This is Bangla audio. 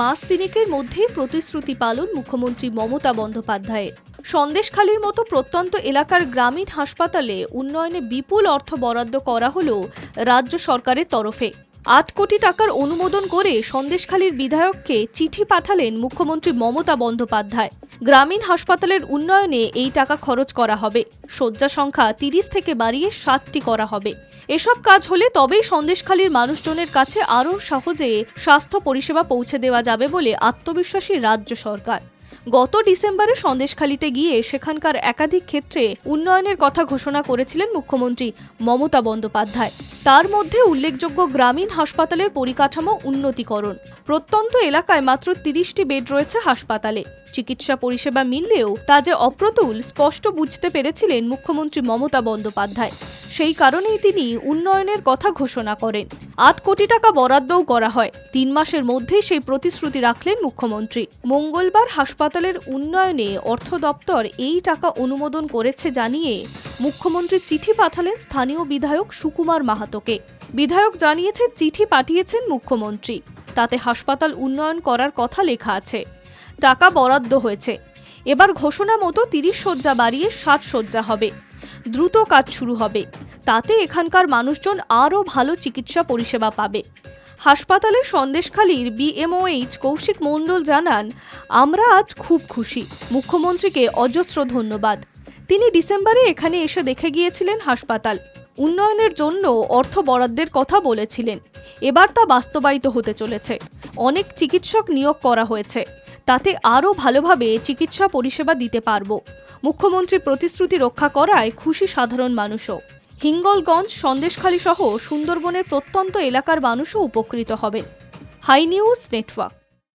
মাস তিনেকের মধ্যেই প্রতিশ্রুতি পালন মুখ্যমন্ত্রী মমতা বন্দ্যোপাধ্যায়ের। সন্দেশখালীর মতো প্রত্যন্ত এলাকার গ্রামীণ হাসপাতালে উন্নয়নে বিপুল অর্থ বরাদ্দ করা হল রাজ্য সরকারের তরফে আট কোটি টাকার অনুমোদন করে সন্দেশখালীর বিধায়ককে চিঠি পাঠালেন মুখ্যমন্ত্রী মমতা বন্দ্যোপাধ্যায়। গ্রামীণ হাসপাতালের উন্নয়নে এই টাকা খরচ করা হবে। শয্যা সংখ্যা তিরিশ থেকে বাড়িয়ে ষাটটি করা হবে। এসব কাজ হলে তবেই সন্দেশখালীর মানুষজনের কাছে আরও সহজে স্বাস্থ্য পরিষেবা পৌঁছে দেওয়া যাবে বলে আত্মবিশ্বাসী রাজ্য সরকার। গত ডিসেম্বরে সন্দেশখালিতে গিয়ে সেখানকার একাধিক ক্ষেত্রে উন্নয়নের কথা ঘোষণা করেছিলেন মুখ্যমন্ত্রী মমতা বন্দ্যোপাধ্যায়। তার মধ্যে উল্লেখযোগ্য গ্রামীণ হাসপাতালের পরিকাঠামো উন্নতিকরণ। প্রত্যন্ত এলাকায় মাত্র তিরিশটি বেড রয়েছে হাসপাতালে। চিকিৎসা পরিষেবা মিললেও তা যে অপ্রতুল, স্পষ্ট বুঝতে পেরেছিলেন মুখ্যমন্ত্রী মমতা বন্দ্যোপাধ্যায়। সেই কারণেই তিনি উন্নয়নের কথা ঘোষণা করেন। আট কোটি টাকা বরাদ্দও করা হয়। তিন মাসের মধ্যেই সেই প্রতিশ্রুতি রাখলেন মুখ্যমন্ত্রী। মঙ্গলবার হাসপাতালের উন্নয়নে অর্থ দপ্তর এই টাকা অনুমোদন করেছে জানিয়ে মুখ্যমন্ত্রী চিঠি পাঠালেন স্থানীয় বিধায়ক সুকুমার মাহাতোকে। বিধায়ক জানিয়েছে, চিঠি পাঠিয়েছেন মুখ্যমন্ত্রী। তাতে হাসপাতাল উন্নয়ন করার কথা লেখা আছে। টাকা বরাদ্দ হয়েছে। এবার ঘোষণা মতো তিরিশ শয্যা বাড়িয়ে ষাট শয্যা হবে। দ্রুত কাজ শুরু হবে। তাতে এখানকার মানুষজন আরও ভালো চিকিৎসা পরিষেবা পাবে। হাসপাতালের সন্দেশখালীর বিএমওএইচ কৌশিক মণ্ডল জানান, আমরা আজ খুব খুশি। মুখ্যমন্ত্রীকে অজস্র ধন্যবাদ। তিনি ডিসেম্বরে এখানে এসে দেখে গিয়েছিলেন হাসপাতাল। উন্নয়নের জন্য অর্থ বরাদ্দের কথা বলেছিলেন। এবার তা বাস্তবায়িত হতে চলেছে। অনেক চিকিৎসক নিয়োগ করা হয়েছে। তাতে আরও ভালোভাবে চিকিৎসা পরিষেবা দিতে পারব। মুখ্যমন্ত্রী প্রতিশ্রুতি রক্ষা করায় খুশি সাধারণ মানুষও। হিঙ্গলগঞ্জ সন্দেশখালী সহ সুন্দরবনের প্রত্যন্ত এলাকার মানুষও উপকৃত হবে হাই নিউজ নেটওয়ার্ক।